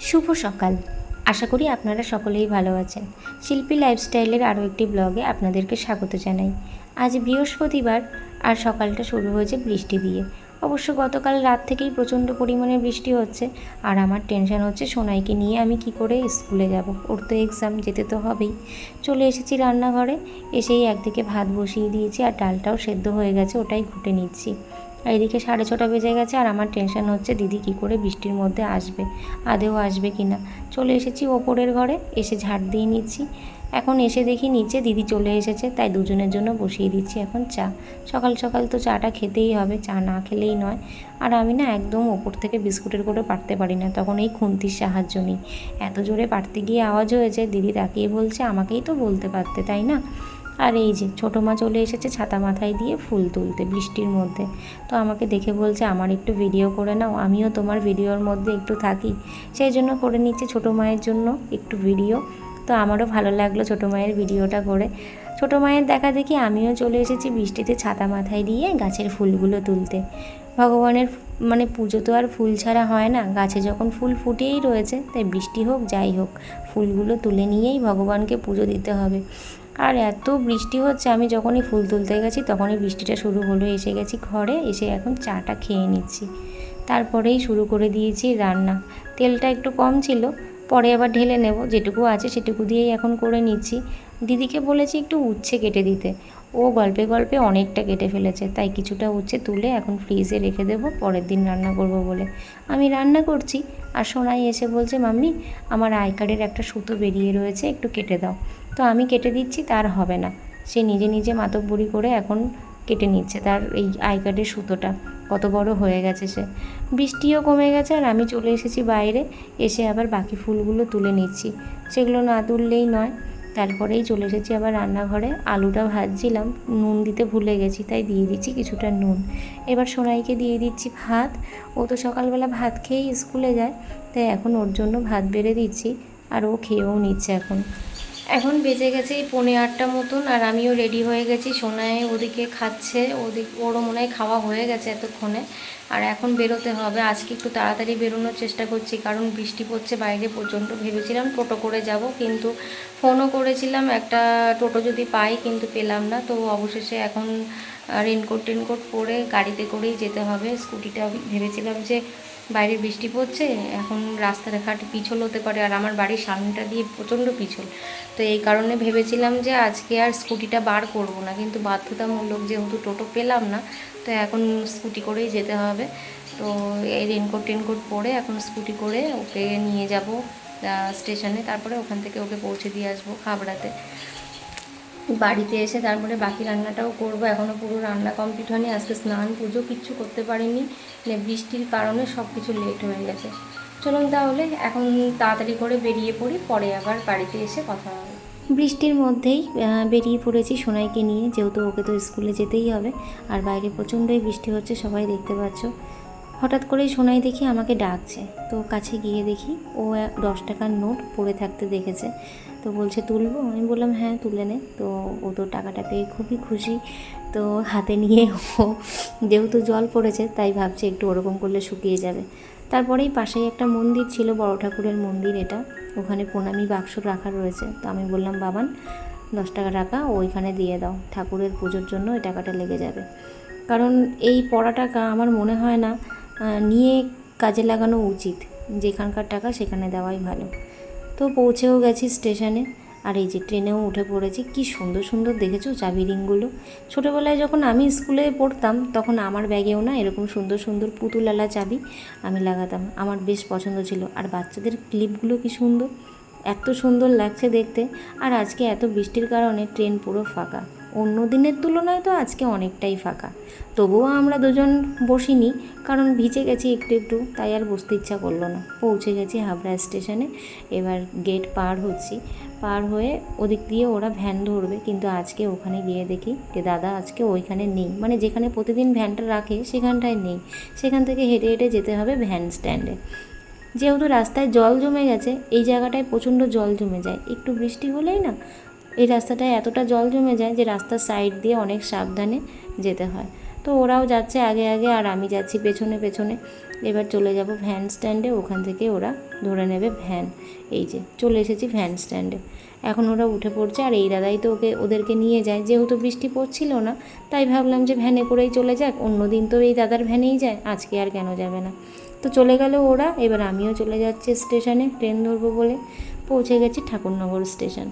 শুভ সকাল। আশা করি আপনারা সকলেই ভালো আছেন। শিল্পী লাইফস্টাইলের আরও একটি ব্লগে আপনাদেরকে স্বাগত জানাই। আজ বৃহস্পতিবার আর সকালটা শুরু হয়েছে বৃষ্টি দিয়ে। অবশ্য গতকাল রাত থেকেই প্রচণ্ড পরিমাণে বৃষ্টি হচ্ছে আর আমার টেনশন হচ্ছে সোনাইকে নিয়ে আমি কি করে স্কুলে যাব। ওর তো এক্সাম, যেতে তো হবেই। চলে এসেছি রান্নাঘরে। এসেই একদিকে ভাত বসিয়ে দিয়েছি আর ডালটাও সেদ্ধ হয়ে গেছে, ওটাই ঘুটে নিচ্ছি। আর এদিকে সাড়ে ছটা বেজে গেছে আর আমার টেনশন হচ্ছে দিদি কী করে বৃষ্টির মধ্যে আসবে, আদেও আসবে কি না। চলে এসেছি ওপরের ঘরে, এসে ঝাড় দিয়ে নিচ্ছি। এখন এসে দেখি নিচে দিদি চলে এসেছে, তাই দুজনের জন্য বসিয়ে দিচ্ছি এখন চা। সকাল সকাল তো চাটা খেতেই হবে, চা না খেলেই নয়। আর আমি না একদম ওপর থেকে বিস্কুটের করে পারতে পারি না, তখন এই খুন্তির সাহায্য নিই। এত জোরে পারতে গিয়ে আওয়াজ হয়েছে, দিদি তাকিয়ে বলছে, আমাকেই তো বলতে পারতে, তাই না? আর এই যে ছোটো মা চলে এসেছে ছাতা মাথায় দিয়ে ফুল তুলতে বৃষ্টির মধ্যে। তো আমাকে দেখে বলছে, আমার একটু ভিডিও করে নাও, আমিও তোমার ভিডিওর মধ্যে একটু থাকি। সেই জন্য করে নিচ্ছে ছোটো মায়ের জন্য একটু ভিডিও তো আমারও ভালো লাগল ছোটো মায়ের ভিডিওটা করে। ছোটো মায়ের দেখা দেখি আমিও চলে এসেছি বৃষ্টিতে ছাতা মাথায় দিয়ে গাছের ফুলগুলো তুলতে। ভগবানের মানে পুজো তো আর ফুল ছাড়া হয় না, গাছে যখন ফুল ফুটেই রয়েছে, তাই বৃষ্টি হোক, যাই হোক, ফুলগুলো তুলে নিয়েই ভগবানকে পুজো দিতে হবে। আর এত বৃষ্টি হচ্ছে, আমি যখনই ফুল তুলতে গেছি তখনই বৃষ্টিটা শুরু হলো। এসে গেছি ঘরে, এসে এখন চাটা খেয়ে নিচ্ছি। তারপরেই শুরু করে দিয়েছি রান্না। তেলটা একটু কম ছিল, পরে আবার ঢেলে নেব। যেটুকু আছে সেটুকু দিয়েই এখন করে নিচ্ছি। দিদিকে বলেছি একটু উচ্ছে কেটে দিতে। ও গল্পে গল্পে অনেকটা কেটে ফেলেছে, তাই কিছুটা উচ্ছে তুলে এখন ফ্রিজে রেখে দেবো, পরের দিন রান্না করব বলে। আমি রান্না করছি, আর সোনাই এসে বলছে, মাম্মি, আমার আই কার্ডের একটা সুতো বেরিয়ে রয়েছে, একটু কেটে দাও। তো আমি কেটে দিচ্ছি, তার হবে না। সে নিজে নিজে মাতব্বরি করে এখন কেটে নিচ্ছে তার এই আই কার্ডের সুতোটা। কত বড় হয়ে গেছে সে। বৃষ্টিও কমে গেছে আর আমি চলে এসেছি বাইরে, এসে আবার বাকি ফুলগুলো তুলে নিচ্ছি। সেগুলো না তুললেই নয়। তারপরেই চলে এসেছি আবার রান্নাঘরে। আলুটা ভাজছিলাম, নুন দিতে ভুলে গেছি, তাই দিয়ে দিচ্ছি কিছুটা নুন। এবার সোনাইকে দিয়ে দিচ্ছি ভাত। ও তো সকালবেলা ভাত খেয়েই স্কুলে যায়, তাই এখন ওর জন্য ভাত বেড়ে দিচ্ছি, আর ও খেয়েও নিচ্ছে এখন। এখন বেজে গেছে এই পৌনে আটটা মতন, আর আমিও রেডি হয়ে গেছি। সোনায় ওদিকে খাচ্ছে, ওদিক ওরও মনে হয় খাওয়া হয়ে গেছে এতক্ষণে। আর এখন বেরোতে হবে। আজকে একটু তাড়াতাড়ি বেরোনোর চেষ্টা করছি, কারণ বৃষ্টি পড়ছে বাইরে পর্যন্ত ভেবেছিলাম টোটো করে যাব, কিন্তু ফোনও করেছিলাম। একটা টোটো যদি পাই, কিন্তু পেলাম না। তো অবশেষে এখন রেনকোট টেনকোট পরে গাড়িতে করেই যেতে হবে। স্কুটিটা ভেবেছিলাম যে বাইরে বৃষ্টি পড়ছে, এখন রাস্তাঘাট পিছল হতে পারে আর আমার বাড়ির সামনেটা দিয়ে প্রচণ্ড পিছল। তো এই কারণে ভেবেছিলাম যে আজকে আর স্কুটিটা বার করব না, কিন্তু বাধ্যতামূলক যেহেতু টোটো পেলাম না, তো এখন স্কুটি করেই যেতে হবে। তো এই রেনকোট টেনকোট পরে এখন স্কুটি করে ওকে নিয়ে যাব স্টেশনে, তারপরে ওখান থেকে ওকে পৌঁছে দিয়ে আসব খাবড়াতে। বাড়িতে এসে তারপরে বাকি রান্নাটাও করব। এখনও পুরো রান্না কমপ্লিট হয়নি। আজকে স্নান, পুজো, কিচ্ছু করতে পারিনি। মানে বৃষ্টির কারণে সব কিছু লেট হয়ে গেছে। চলুন তাহলে, এখন তাড়াতাড়ি করে বেরিয়ে পড়ি। পরে আবার বাড়িতে এসে কথা হবে। বৃষ্টির মধ্যেই বেরিয়ে পড়েছি সোনাইকে নিয়ে। যেহেতু ওকে তো স্কুলে যেতেই হবে। আর বাইরে প্রচণ্ডই বৃষ্টি হচ্ছে, সবাই দেখতে পাচ্ছ। হঠাৎ করেই সোনাই দেখি আমাকে ডাকছে। তো কাছে গিয়ে দেখি ও দশ টাকার নোট পড়ে থাকতে দেখেছে। তো বলছে, তুলবো? আমি বললাম হ্যাঁ তুলে নে। তো ও তো টাকাটা পেয়ে খুবই খুশি। তো হাতে নিয়ে ও যেহেতু জল পড়েছে, তাই ভাবছে একটু ওরকম করলে শুকিয়ে যাবে। তারপরেই পাশেই একটা মন্দির ছিল, বড় ঠাকুরের মন্দির এটা। ওখানে প্রণামী বাক্স রাখা রয়েছে। তো আমি বললাম, বাবান, দশ টাকা টাকা ওইখানে দিয়ে দাও। ঠাকুরের পুজোর জন্য ওই টাকাটা লেগে যাবে। কারণ এই পড়া টাকা আমার মনে হয় না নিয়ে কাজে লাগানো উচিত। যেখানকার টাকা সেখানে দেওয়াই ভালো। তো পৌঁছেও গেছি স্টেশনে। আর এই যে ট্রেনেও উঠে পড়েছি। কি সুন্দর সুন্দর দেখেছ চাবি রিংগুলো? ছোটোবেলায় যখন আমি স্কুলে পড়তাম, তখন আমার ব্যাগেও না এরকম সুন্দর সুন্দর পুতুলালা চাবি আমি লাগাতাম। আমার বেশ পছন্দ ছিল। আর বাচ্চাদের ক্লিপগুলো কি সুন্দর! এত সুন্দর লাগছে দেখতে। আর আজকে এত বৃষ্টির কারণে ট্রেন পুরো ফাঁকা। অন্য দিনের তুলনায় তো আজকে অনেকটাই ফাঁকা। তবুও আমরা দুজন বসিনি, কারণ ভিজে গেছি একটু একটু, তাই আর বসতে ইচ্ছা করল না। পৌঁছে গেছি হাবড়া স্টেশনে, এবার গেট পার হচ্ছি। পার হয়ে ওদিক দিয়ে ওরা ভ্যান ধরবে, কিন্তু আজকে ওখানে গিয়ে দেখি যে দাদা আজকে ওইখানে নেই। মানে যেখানে প্রতিদিন ভ্যানটা রাখে, সেখানটায় নেই। সেখান থেকে হেঁটে হেঁটে যেতে হবে ভ্যান স্ট্যান্ডে যেহেতু রাস্তায় জল জমে গেছে, এই জায়গাটায় প্রচণ্ড জল জমে যায়। একটু বৃষ্টি হলেই না এই রাস্তাটায় এতটা জল জমে যায় যে রাস্তার সাইড দিয়ে অনেক সাবধানে যেতে হয়। তো ওরাও যাচ্ছে আগে আগে আর আমি যাচ্ছি পেছনে পেছনে। এবার চলে যাব ভ্যান স্ট্যান্ডে ওখান থেকে ওরা ধরে নেবে ভ্যান এই যে, চলে এসেছি ভ্যান স্ট্যান্ডে এখন ওরা উঠে পড়ছে আর এই দাদাই তো ওকে, ওদেরকে নিয়ে যায়। যেহেতু বৃষ্টি পড়ছিল না, তাই ভাবলাম যে ভ্যানে করেই চলে যাক। অন্য দিন তো এই দাদার ভ্যানেই যায়, আজকে আর কেন যাবে না। তো চলে গেল ওরা, এবার আমিও চলে যাচ্ছি স্টেশনে ট্রেন ধরবো বলে। পৌঁছে গেছি ঠাকুরনগর স্টেশন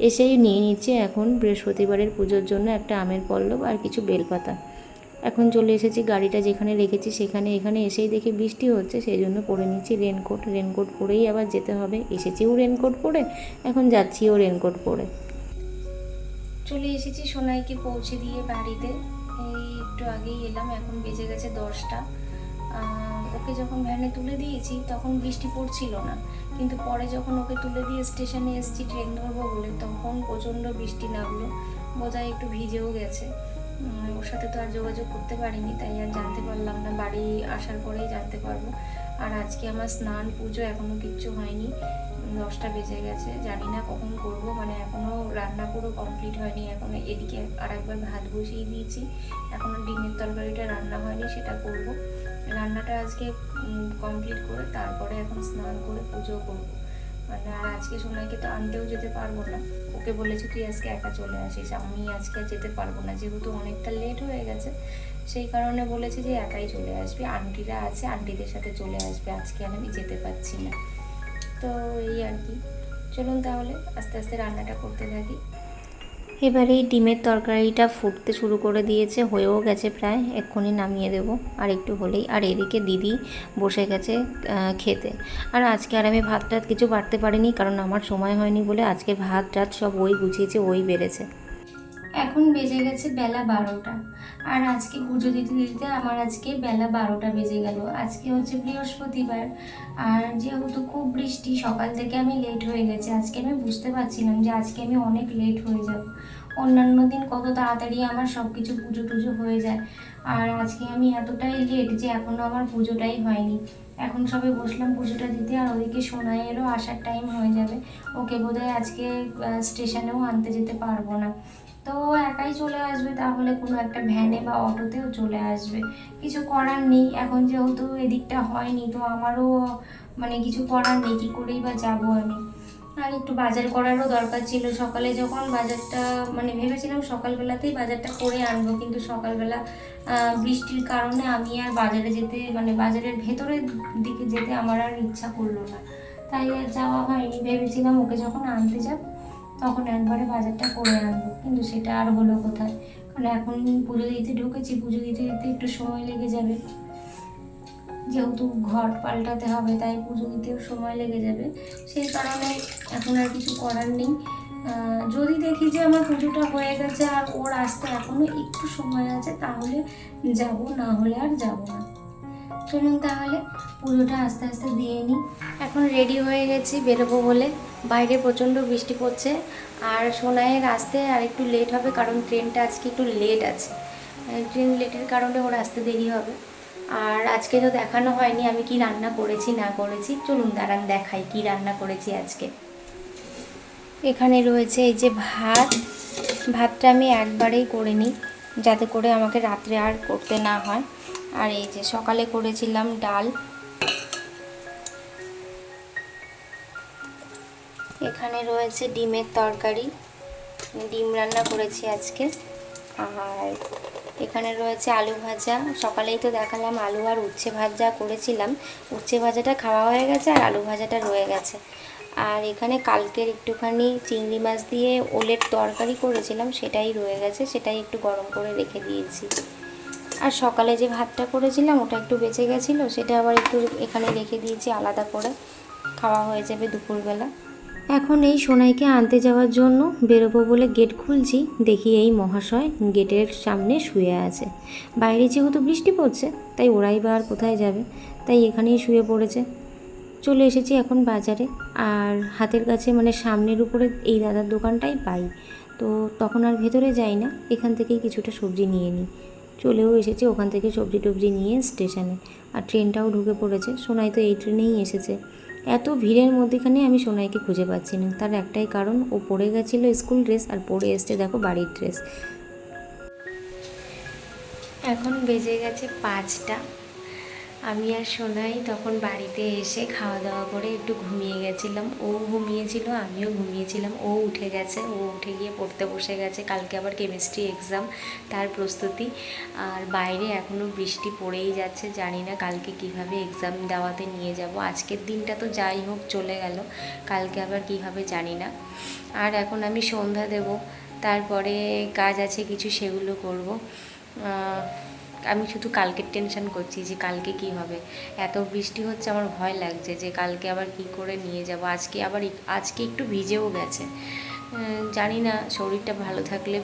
এসেই নিয়ে নিচ্ছে এখন বৃহস্পতিবারের পুজোর জন্য একটা আমের পল্লব আর কিছু বেলপাতা। এখন চলে এসেছি গাড়িটা যেখানে রেখেছি সেখানে এখানে এসেই দেখি বৃষ্টি হচ্ছে, সেই জন্য পরে নিচ্ছি রেনকোট রেনকোট পরেই আবার যেতে হবে। এসেছিও রেনকোট পরে, এখন যাচ্ছিও রেনকোট পরে। চলে এসেছি সোনাইকে পৌঁছে দিয়ে বাড়িতে। এই একটু আগেই এলাম, এখন বেজে গেছে দশটা। ওকে যখন ভ্যানে তুলে দিয়েছি, তখন বৃষ্টি পড়ছিল না। কিন্তু পরে যখন ওকে তুলে দিয়ে স্টেশনে এসেছি ট্রেন ধরবো বলে, তখন প্রচণ্ড বৃষ্টি নামলো, বোধহয় একটু ভিজেও গেছে। ওর সাথে তো আর যোগাযোগ করতে পারিনি, তাই আর জানতে পারলাম না, বাড়ি আসার পরেই জানতে পারব। আর আজকে আমার স্নান, পুজো এখনও কিচ্ছু হয়নি। দশটা বেজে গেছে, জানি না কখন করব মানে এখনও রান্না পুরো কমপ্লিট হয়নি, এখন এদিকে আর একবার ভাত বসিয়ে দিয়েছি এখনও ডিমের তরকারিটা রান্না হয়নি, সেটা করব। রান্নাটা আজকে কমপ্লিট করে তারপরে এখন স্নান করে পুজো করব। মানে আর আজকে সোনাইকে তো আনতেও যেতে পারব না, ওকে বলেছি তুই আজকে একা চলে আসিস, আমি আজকে যেতে পারব না, যেহেতু অনেকটা লেট হয়ে গেছে, সেই কারণে বলেছি যে একাই চলে আসবি, আন্টিরা আছে, আন্টিদের সাথে চলে আসবে, আজকে আর আমি যেতে পারছি না। তো এই আর কি। চলুন তাহলে আস্তে আস্তে রান্নাটা করতে থাকি। এবারে এই ডিমের তরকারিটা ফুটতে শুরু করে দিয়েছে, হয়েও গেছে প্রায়, এক্ষুনি নামিয়ে দেব। আর একটু হলেই, আর এদিকে দিদি বসে গেছে খেতে। আর আজকে আর আমি ভাত টাত কিছু বাড়তে পারিনি, কারণ আমার সময় হয়নি বলে আজকে ভাত টাত সব ওই গুছিয়েছে, ওই বেড়েছে। এখন বেজে গেছে বেলা বারোটা। আর আজকে পুজো দিতে দিতে আমার আজকে বেলা বারোটা বেজে গেল। আজকে হচ্ছে বৃহস্পতিবার। আর যেহেতু খুব বৃষ্টি, সকাল থেকে আমি লেট হয়ে গেছে। আজকে আমি বুঝতে পারছিলাম যে আজকে আমি অনেক লেট হয়ে যাব। অন্যান্য দিন কত তাড়াতাড়ি আমার সব কিছু পুজো টুজো হয়ে যায়। আর আজকে আমি এতটাই লেট যে এখনও আমার পুজোটাই হয়নি। এখন সবে বসলাম পুজোটা দিতে আর ওদিকে সোনাইয়েরও আসার টাইম হয়ে যাবে। ওকে বোধহয় আজকে স্টেশনেও আনতে যেতে পারব না। তো একাই চলে আসবে, তাহলে কোনো একটা ভ্যানে বা অটোতেও চলে আসবে। কিছু করার নেই, এখন যেহেতু এদিকটা হয়নি, তো আমারও মানে কিছু করার নেই, কী করেই বা যাব আমি। আর একটু বাজার করারও দরকার ছিল, সকালে যখন বাজারটা মানে ভেবেছিলাম সকালবেলাতেই বাজারটা করে আনব, কিন্তু সকালবেলা বৃষ্টির কারণে আমি আর বাজারে যেতে মানে বাজারের ভেতরের দিকে যেতে আমার আর ইচ্ছা করল না। তাই আর যাওয়া হয়নি, ভেবেছিলাম ওকে যখন আনতে যাব তখন একবারে বাজারটা করে আনব। কিন্তু সেটা আর হলো কোথায়? কারণ এখন পুজো দিতে ঢুকেছি, পুজো দিতে দিতে একটু সময় লেগে যাবে। যেহেতু ঘর পাল্টাতে হবে, তাই পুজো দিতেও সময় লেগে যাবে। সেই কারণে এখন আর কিছু করার নেই। যদি দেখি যে আমার পুজোটা হয়ে গেছে আর ওর আসতে এখনও একটু সময় আছে, তাহলে যাব, না হলে আর যাব না। চলুন তাহলে, পুজোটা আস্তে আস্তে দিয়ে নিই। এখন রেডি হয়ে গেছি, বেরোবো বলে। বাইরে প্রচণ্ড বৃষ্টি পড়ছে। আর সোনাইয়ের আসতে আর একটু লেট হবে কারণ ট্রেনটা আজকে একটু লেট আছে। ট্রেন লেটের কারণে ওর আসতে দেরি হবে। আর আজকে তো দেখানো হয়নি আমি কি রান্না করেছি, না করেছি। চলুন দাঁড়ান, দেখাই কি রান্না করেছি আজকে। এখানে রয়েছে এই যে ভাত। ভাতটা আমি একবারেই করে নিই, যাতে করে আমাকে রাত্রে আর করতে না হয়। আর এই যে সকালে করেছিলাম ডাল। এখানে রয়েছে ডিমের তরকারি। ডিম রান্না করেছি আজকে। আর এখানে রয়েছে আলু ভাজা। সকালেই তো দেখালাম আলু আর উচ্ছে ভাজা করেছিলাম। উচ্ছে ভাজাটা খাওয়া হয়ে গেছে আর আলু ভাজাটা রয়ে গেছে। আর এখানে কালকের একটুখানি চিংড়ি মাছ দিয়ে ওলের তরকারি করেছিলাম, সেটাই রয়ে গেছে, সেটাই একটু গরম করে রেখে দিয়েছি। আর সকালে যে ভাতটা করেছিলাম, ওটা একটু বেঁচে গেছিল, সেটা আবার একটু এখানে রেখে দিয়েছি, আলাদা করে। খাওয়া হয়ে যাবে দুপুরবেলা। এখন এই সোনাইকে আনতে যাওয়ার জন্য বেরোবো বলে গেট খুলছি, দেখি এই মহাশয় গেটের সামনে শুয়ে আছে। বাইরে যেহেতু বৃষ্টি পড়ছে, তাই ওরাই বা আর কোথায় যাবে? তাই এখানেই শুয়ে পড়েছে। চলে এসেছি এখন বাজারে, আর হাতের কাছে মানে সামনের উপরে এই দাদার দোকানটাই পাই। তো তখন আর ভেতরে যাই না, এখান থেকেই কিছুটা সবজি নিয়ে নিই। চলেও এসেছি ওখান থেকে সবজি টবজি নিয়ে স্টেশনে, আর ট্রেনটাও ঢুকে পড়েছে। সোনাই তো এই ট্রেনেই এসেছে। এত ভিড়ের মধ্যেখানে আমি সোনাইকে খুঁজে পাচ্ছি না। তার একটাই কারণ, ও পড়ে গেছিল স্কুল ড্রেস আর পরে এসছে দেখো বাড়ির ড্রেস। এখন বেজে গেছে পাঁচটা। আমি আর সোনাই তখন বাড়িতে এসে খাওয়া দাওয়া করে একটু ঘুমিয়ে গেছিলাম। ও ঘুমিয়েছিল, আমিও ঘুমিয়েছিলাম। ও উঠে গেছে, ও উঠে গিয়ে পড়তে বসে গেছে। কালকে আবার কেমিস্ট্রি এক্সাম তার প্রস্তুতি। আর বাইরে এখনও বৃষ্টি পড়েই যাচ্ছে, জানি না কালকে কীভাবে এক্সাম দেওয়াতে নিয়ে যাব। আজকের দিনটা তো যাই হোক, চলে গেল। কালকে আবার কীভাবে জানি না। আর এখন আমি সন্ধ্যা দেব, তারপরে কাজ আছে, কিছু সেগুলো করব। আমি শুধু কালকের টেনশন করছি যে কালকে কি হবে? এত বৃষ্টি হচ্ছে, আমার ভয় লাগছে যে কালকে আবার কি করে নিয়ে যাব? আজকে আবার আজকে একটু ভিজেও গেছে। জানি না, শরীরটা ভালো থাকলে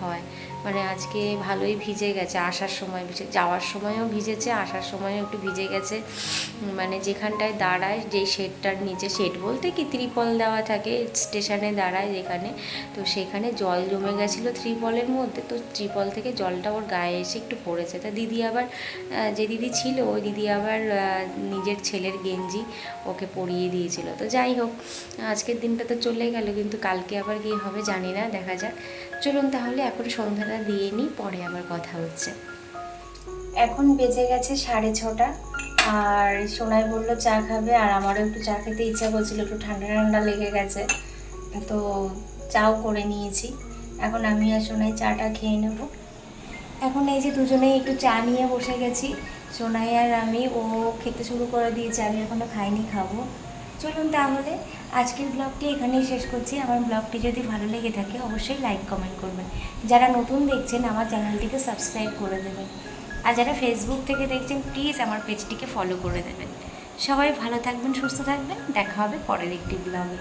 হয়। মানে আজকে ভালোই ভিজে গেছে, আসার সময় ভিজে, যাওয়ার সময়ও ভিজেছে, আসার সময়ও একটু ভিজে গেছে। মানে যেখানটায় দাঁড়ায় যেই শেডটার নিচে শেড বলতে কি ত্রিপল দেওয়া থাকে, স্টেশনে দাঁড়ায় যেখানে, তো সেখানে জল জমে গেছিল ত্রিপলের মধ্যে, তো ত্রিপল থেকে জলটা ওর গায়ে এসে একটু পড়েছে। তা দিদি আবার যে দিদি ছিল, ওই দিদি আবার নিজের ছেলের গেঞ্জি ওকে পরিয়ে দিয়েছিল। তো যাই হোক, আজকের দিনটা তো চলে গেল, কিন্তু কালকে আবার কি হবে জানি না, দেখা যাক। চলুন তাহলে এখন সন্ধ্যাটা দিয়ে নিই, পরে আবার কথা হচ্ছে। এখন বেজে গেছে সাড়ে ছটা। আর সোনাই বলল, চা খাবে? আর আমারও একটু চা খেতে ইচ্ছা করছিল, একটু ঠান্ডা ঠান্ডা লেগে গেছে। তো চাও করে নিয়েছি। এখন আমি আর সোনাই চাটা খেয়ে নেব। এখন এই যে দুজনেই একটু চা নিয়ে বসে গেছি। সোনাই আর আমি, ও খেতে শুরু করে দিয়েছে, আমি এখনও খাইনি, খাব। চলুন তাহলে। আজকের ব্লগটি এখানেই শেষ করছি। আমার ব্লগটি যদি ভালো লেগে থাকে, অবশ্যই লাইক কমেন্ট করবেন। যারা নতুন দেখছেন, আমার চ্যানেলটিকে সাবস্ক্রাইব করে দেবেন। আর যারা ফেসবুক থেকে দেখছেন প্লিজ আমার পেজটিকে ফলো করে দেবেন। সবাই ভালো থাকবেন, সুস্থ থাকবেন। দেখা হবে পরের একটি ব্লগে